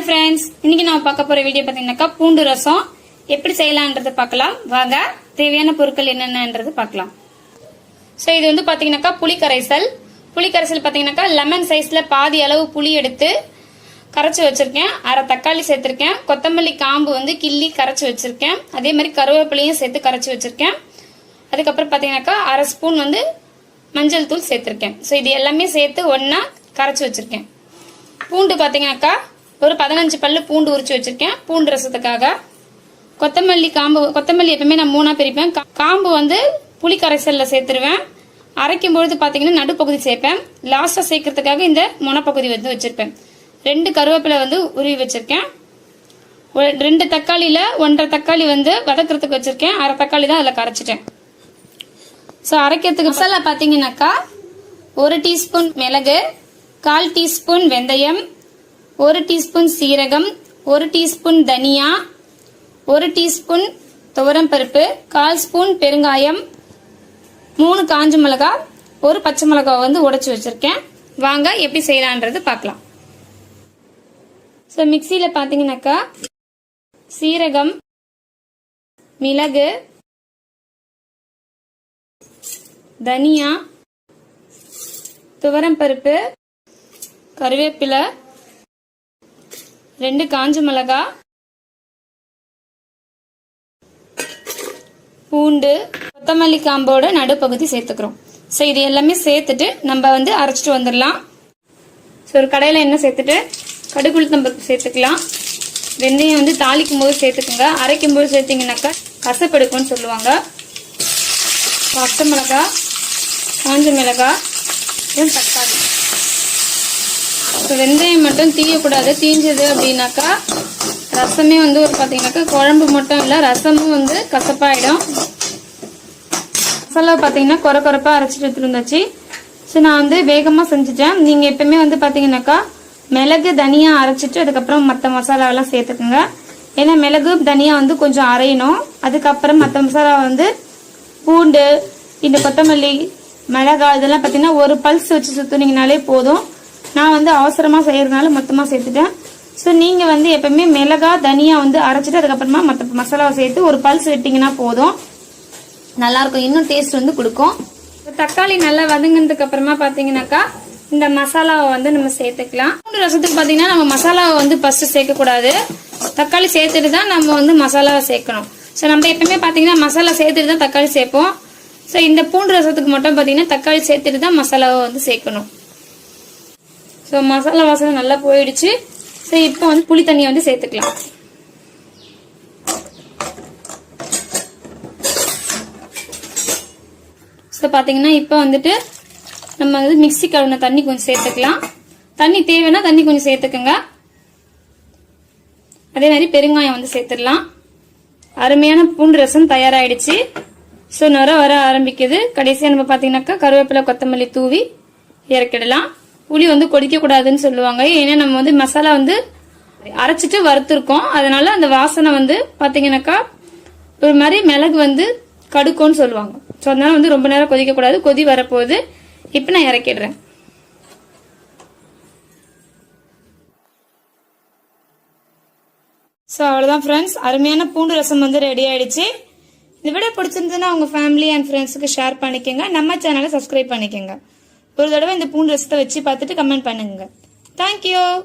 Hi friends இன்னைக்கு நம்ம பார்க்க போற வீடியோ பார்த்தீங்கன்னாக்கா பூண்டு ரசம். எப்படி செய்யலாம்ன்றதை பார்க்கலாம். வாங்க தேவையான பொருட்கள் என்னென்னன்றது பார்க்கலாம். ஸோ இது வந்து பார்த்தீங்கன்னாக்கா புளி கரைசல் புளி கரைசல் பார்த்தீங்கன்னாக்கா லெமன் சைஸில் பாதி அளவு புளி எடுத்து கரைச்சி வச்சிருக்கேன். அரை தக்காளி சேர்த்துருக்கேன். கொத்தமல்லி காம்பு வந்து கிள்ளி கரைச்சி வச்சிருக்கேன். அதே மாதிரி கருவேப்பிலையும் சேர்த்து கரைச்சி வச்சிருக்கேன். அதுக்கப்புறம் பார்த்தீங்கன்னாக்கா அரை ஸ்பூன் வந்து மஞ்சள் தூள் சேர்த்துருக்கேன். ஸோ இது எல்லாமே சேர்த்து ஒன்றா கரைச்சி வச்சிருக்கேன். பூண்டு பார்த்தீங்கன்னாக்கா ஒரு பதினஞ்சு பல்லு பூண்டு உரிச்சு வச்சிருக்கேன். பூண்டு ரசத்துக்காக. கொத்தமல்லி காம்பு கொத்தமல்லி எப்பவுமே நான் மூணா பிரிப்பேன். காம்பு வந்து புளி கரைசல்ல சேர்த்துருவேன். அரைக்கும் பொழுது பார்த்தீங்கன்னா நடுப்பகுதி சேர்ப்பேன். லாஸ்ட்டாக சேர்க்கறதுக்காக இந்த முனப்பகுதி வந்து வச்சிருப்பேன். ரெண்டு கருவேப்பிலை வந்து உருவி வச்சிருக்கேன். ரெண்டு தக்காளியில் ஒன்றரை தக்காளி வந்து வதக்குறதுக்கு வச்சிருக்கேன். அரை தக்காளி தான் அதில் கரைச்சிட்டேன். ஸோ அரைக்கிறதுக்கு மசாலா பார்த்தீங்கன்னாக்கா ஒரு டீஸ்பூன் மிளகு கால் டீஸ்பூன் வெந்தயம் ஒரு டீஸ்பூன் சீரகம் ஒரு டீஸ்பூன் தனியா ஒரு டீஸ்பூன் துவரம்பருப்பு கால் ஸ்பூன் பெருங்காயம் மூணு காஞ்ச மிளகா ஒரு பச்சை மிளகாவை வந்து உடச்சி வச்சிருக்கேன். வாங்க எப்படி செய்யலான்றது பார்க்கலாம். ஸோ மிக்சியில் பார்த்தீங்கன்னாக்கா சீரகம் மிளகு தனியா துவரம்பருப்பு கருவேப்பிலை ரெண்டு காஞ்ச மிளகா பூண்டு கொத்தமல்லி காம்போட நடுப்பகுதி சேர்த்துக்கிறோம். ஸோ இது எல்லாமே சேர்த்துட்டு நம்ம வந்து அரைச்சிட்டு வந்துடலாம். ஸோ ஒரு கடையில் என்ன சேர்த்துட்டு? கடுகுளுத்தம்பருப்பு சேர்த்துக்கலாம். வெந்தயம் வந்து தாளிக்கும் போது சேர்த்துக்குங்க. அரைக்கும் போது சேர்த்தீங்கன்னாக்கா கசப்பெடுக்கும்னு சொல்லுவாங்க. பச்சை மிளகா காஞ்ச மிளகா தக்காளி. இப்போ வெந்தயம் மட்டும் தீயக்கூடாது. தீஞ்சது அப்படின்னாக்கா ரசமே வந்து ஒரு பார்த்தீங்கன்னாக்கா குழம்பு மட்டும் இல்லை ரசமும் வந்து கசப்பாயிடும். மசாலா பார்த்தீங்கன்னா குறை குறைப்பாக அரைச்சிட்டு எடுத்துட்டு ஸோ நான் வந்து வேகமாக செஞ்சுட்டேன். நீங்கள் எப்பவுமே வந்து பார்த்தீங்கன்னாக்கா மிளகு தனியாக அரைச்சிட்டு அதுக்கப்புறம் மற்ற மசாலாவெல்லாம் சேர்த்துக்குங்க. ஏன்னா மிளகு தனியாக வந்து கொஞ்சம் அரையணும். அதுக்கப்புறம் மற்ற மசாலா வந்து பூண்டு இந்த கொத்தமல்லி மிளகாய் இதெல்லாம் பார்த்தீங்கன்னா ஒரு பல்ஸ் வச்சு சுற்றுனீங்கனாலே போதும். நான் வந்து அவசரமாக செய்கிறதுனால மொத்தமாக சேர்த்துட்டேன். ஸோ நீங்கள் வந்து எப்பவுமே மிளகா தனியா வந்து அரைச்சிட்டு அதுக்கப்புறமா மற்ற மசாலாவை சேர்த்து ஒரு பல்ஸ் விட்டிங்கன்னா போதும். நல்லாயிருக்கும். இன்னும் டேஸ்ட் வந்து கொடுக்கும். தக்காளி நல்லா வதங்கினதுக்கு அப்புறமா பார்த்தீங்கன்னாக்கா இந்த மசாலாவை வந்து நம்ம சேர்த்துக்கலாம். பூண்டு ரசத்துக்கு பார்த்தீங்கன்னா நம்ம மசாலாவை வந்து ஃபர்ஸ்ட் சேர்க்கக்கூடாது. தக்காளி சேர்த்துட்டு தான் நம்ம வந்து மசாலாவை சேர்க்கணும். ஸோ நம்ம எப்பவுமே பார்த்தீங்கன்னா மசாலா சேர்த்துட்டு தான் தக்காளி சேர்ப்போம். ஸோ இந்த பூண்டு ரசத்துக்கு மட்டும் பார்த்தீங்கன்னா தக்காளி சேர்த்துட்டு தான் மசாலாவை வந்து சேர்க்கணும். ஸோ மசாலா வாசனை நல்லா போயிடுச்சு. ஸோ இப்போ வந்து புளி தண்ணியை வந்து சேர்த்துக்கலாம். ஸோ பார்த்தீங்கன்னா இப்போ வந்துட்டு நம்ம வந்து மிக்சி கழுவின தண்ணி கொஞ்சம் சேர்த்துக்கலாம். தண்ணி தேவைன்னா தண்ணி கொஞ்சம் சேர்த்துக்கோங்க. அதே மாதிரி பெருங்காயம் வந்து சேர்த்துடலாம். அருமையான பூண்டு ரசம் தயாராகிடுச்சு ஸோ நுர வர ஆரம்பிக்குது. கடைசியாக நம்ம பார்த்தீங்கன்னாக்கா கருவேப்பிலை கொத்தமல்லி தூவி இறக்கிடலாம். புளி வந்து கொதிக்கக்கூடாதுன்னு சொல்லுவாங்க. ஏன்னா நம்ம வந்து மசாலா வந்து அரைச்சிட்டு வறுத்துருக்கோம். அதனால அந்த வாசனை வந்து பார்த்தீங்கன்னாக்கா ஒரு மாதிரி மிளகு வந்து கடுக்கும்னு சொல்லுவாங்க. ஸோ அதனால வந்து ரொம்ப நேரம் கொதிக்கக்கூடாது. கொதி வரப்போகுது. இப்போ நான் இறக்கிடுறேன். ஸோ அவ்வளோதான் ஃப்ரெண்ட்ஸ் அருமையான பூண்டு ரசம் வந்து ரெடி ஆயிடுச்சு. இந்த விட பிடிச்சிருந்ததுன்னா உங்கள் ஃபேமிலி அண்ட் ஃப்ரெண்ட்ஸுக்கு ஷேர் பண்ணிக்கோங்க. நம்ம சேனலை சப்ஸ்கிரைப் பண்ணிக்கோங்க. ஒரு தடவை இந்த பூண்டு ரசத்தை வச்சு பார்த்துட்டு கமெண்ட் பண்ணுங்க. தேங்க்யூ